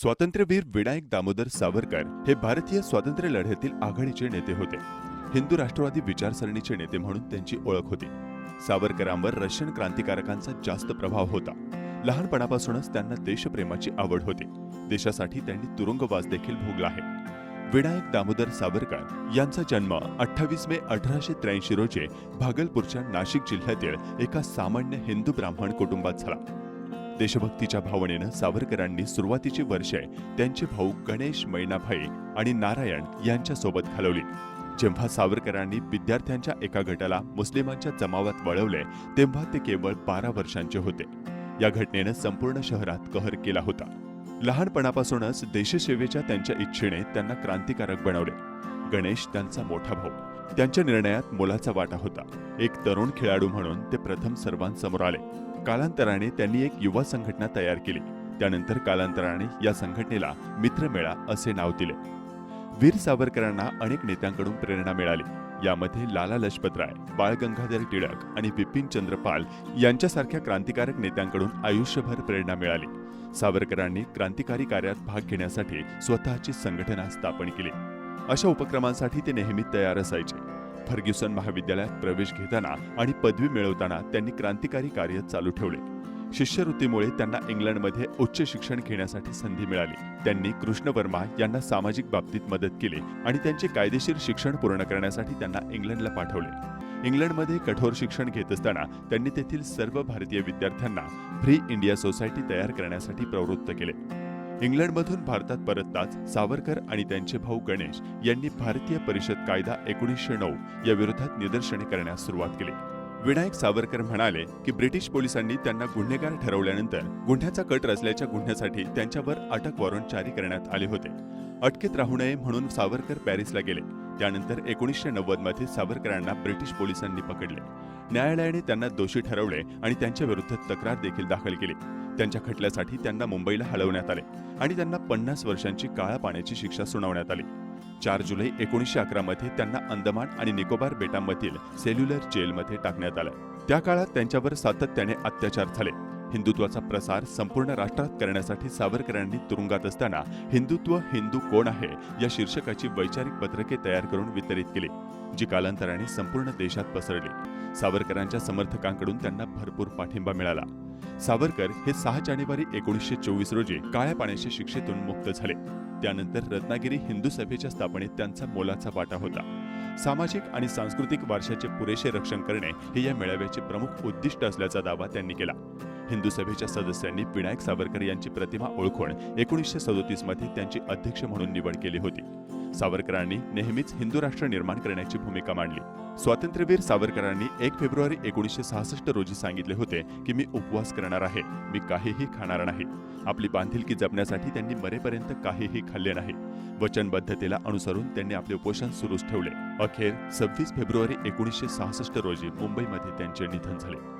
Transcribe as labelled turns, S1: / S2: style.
S1: स्वातंत्र्यवीर विनायक दामोदर सावरकर हे भारतीय स्वातंत्र्य लढ्यातील आघाडीचे नेते होते. हिंदू राष्ट्रवादी विचारसरणीचे नेते म्हणून त्यांची ओळख होती. सावरकरांवर रशियन क्रांतिकारकांचा जास्त प्रभाव होता. लहानपणापासूनच त्यांना देशप्रेमाची आवड होती. देशासाठी त्यांनी तुरुंगवास देखील भोगला आहे. विनायक दामोदर सावरकर यांचा जन्म अठ्ठावीस मे अठराशे त्र्याऐंशी रोजी भागलपूरच्या नाशिक जिल्ह्यातील एका सामान्य हिंदू ब्राह्मण कुटुंबात झाला. देशभक्तीच्या भावनेनं सावरकरांनी सुरुवातीची वर्षे त्यांचे भाऊ गणेश मैनाभाई आणि नारायण यांच्यासोबत घालवली. जेव्हा सावरकरांनी विद्यार्थ्यांच्या एका गटाला मुस्लिमांच्या जमावात वळवले तेव्हा ते केवळ बारा वर्षांचे होते. या घटनेनं संपूर्ण शहरात कहर केला होता. लहानपणापासूनच देशसेवेच्या त्यांच्या इच्छेने त्यांना क्रांतिकारक बनवले. गणेश त्यांचा मोठा भाऊ. त्यांच्या निर्णयात मोलाचा वाटा होता. एक तरुण खेळाडू म्हणून ते प्रथम सर्वांसमोर आले. कालांतराने त्यांनी एक युवा संघटना तयार केली. त्यानंतर कालांतराने या संघटनेला मित्रमेळा असे नाव दिले. वीर सावरकरांना अनेक नेत्यांकडून प्रेरणा मिळाली. यामध्ये लाला लजपतराय बाळ गंगाधर टिळक आणि बिपिन चंद्रपाल यांच्यासारख्या क्रांतिकारक नेत्यांकडून आयुष्यभर प्रेरणा मिळाली. सावरकरांनी क्रांतिकारी कार्यात भाग घेण्यासाठी स्वतःची संघटना स्थापन केली. अशा उपक्रमांसाठी ते नेहमी तयार असायचे. फर्ग्युसन महाविद्यालयात प्रवेश घेताना आणि पदवी मिळवताना त्यांनी क्रांतिकारी कार्य चालू ठेवले. शिष्यवृत्तीमुळे त्यांना इंग्लंडमध्ये उच्च शिक्षण घेण्यासाठी संधी मिळाली. त्यांनी कृष्ण वर्मा यांना सामाजिक बाबतीत मदत केली आणि त्यांचे कायदेशीर शिक्षण पूर्ण करण्यासाठी त्यांना इंग्लंडला पाठवले. इंग्लंडमध्ये कठोर शिक्षण घेत असताना त्यांनी तेथील सर्व भारतीय विद्यार्थ्यांना फ्री इंडिया सोसायटी तयार करण्यासाठी प्रवृत्त केले. इंग्लंडमधून भारतात परतताच सावरकर आणि त्यांचे भाऊ गणेश यांनी भारतीय परिषद कायदा एकोणीसशे नऊ या विरोधात निदर्शने करण्यास सुरुवात केली. विनायक सावरकर म्हणाले की ब्रिटिश पोलिसांनी त्यांना गुन्हेगार ठरवल्यानंतर गुन्ह्याचा कट रचल्याच्या गुन्ह्यासाठी त्यांच्यावर अटक वॉरंट जारी करण्यात आले होते. अटकेत राहू नये म्हणून सावरकर पॅरिसला गेले. त्यानंतर एकोणीसशे नव्वदमध्ये सावरकरांना ब्रिटिश पोलिसांनी पकडले. न्यायालयाने त्यांना दोषी ठरवले आणि त्यांच्याविरुद्ध तक्रार देखील दाखल केली. त्यांच्या खटल्यासाठी त्यांना मुंबईला हलवण्यात आले आणि त्यांना पन्नास वर्षांची काळा पाण्याची शिक्षा सुनावण्यात आली. चार जुलै एकोणीसशे अकरा मध्ये त्यांना अंदमान आणि निकोबार बेटांमधील सेल्युलर जेलमध्ये टाकण्यात आलं. त्या काळात त्यांच्यावर सातत्याने अत्याचार झाले. हिंदुत्वाचा प्रसार संपूर्ण राष्ट्रात करण्यासाठी सावरकरांनी तुरुंगात असताना हिंदुत्व हिंदू कोण आहे या शीर्षकाची वैचारिक पत्रके तयार करून वितरित केली जी कालांतराने संपूर्ण देशात पसरली. सावरकरांच्या समर्थकांकडून त्यांना भरपूर पाठिंबा मिळाला. सावरकर हे सहा जानेवारी एकोणीसशे चोवीस रोजी काळ्या पाण्याच्या शिक्षेतून मुक्त झाले. त्यानंतर रत्नागिरी हिंदू सभेच्या स्थापनेत त्यांचा मोलाचा वाटा होता. सामाजिक आणि सांस्कृतिक वारशाचे पुरेसे रक्षण करणे हे या मेळाव्याचे प्रमुख उद्दिष्ट असल्याचा दावा त्यांनी केला. हिंदू सभेच्या सदस्यांनी विनायक सावरकर यांची प्रतिमा ओळखून एकोणीसशे सदोतीसमध्ये त्यांची अध्यक्ष म्हणून निवड केली होती. सावरकरांनी नेहमीच हिंदू राष्ट्र निर्माण करण्याची भूमिका मांडली. स्वातंत्र्यवीर सावरकरांनी एक फेब्रुवारी एकोणीसशे सहासष्ट रोजी सांगितले होते की मी उपवास करणार आहे मी काहीही खाणार नाही. आपली बांधिलकी जपण्यासाठी त्यांनी मरेपर्यंत काहीही खाल्ले नाही. वचनबद्धतेला अनुसरून त्यांनी आपले उपोषण सुरूच ठेवले. अखेर सव्वीस फेब्रुवारी एकोणीसशे सहासष्ट रोजी मुंबईमध्ये त्यांचे निधन झाले.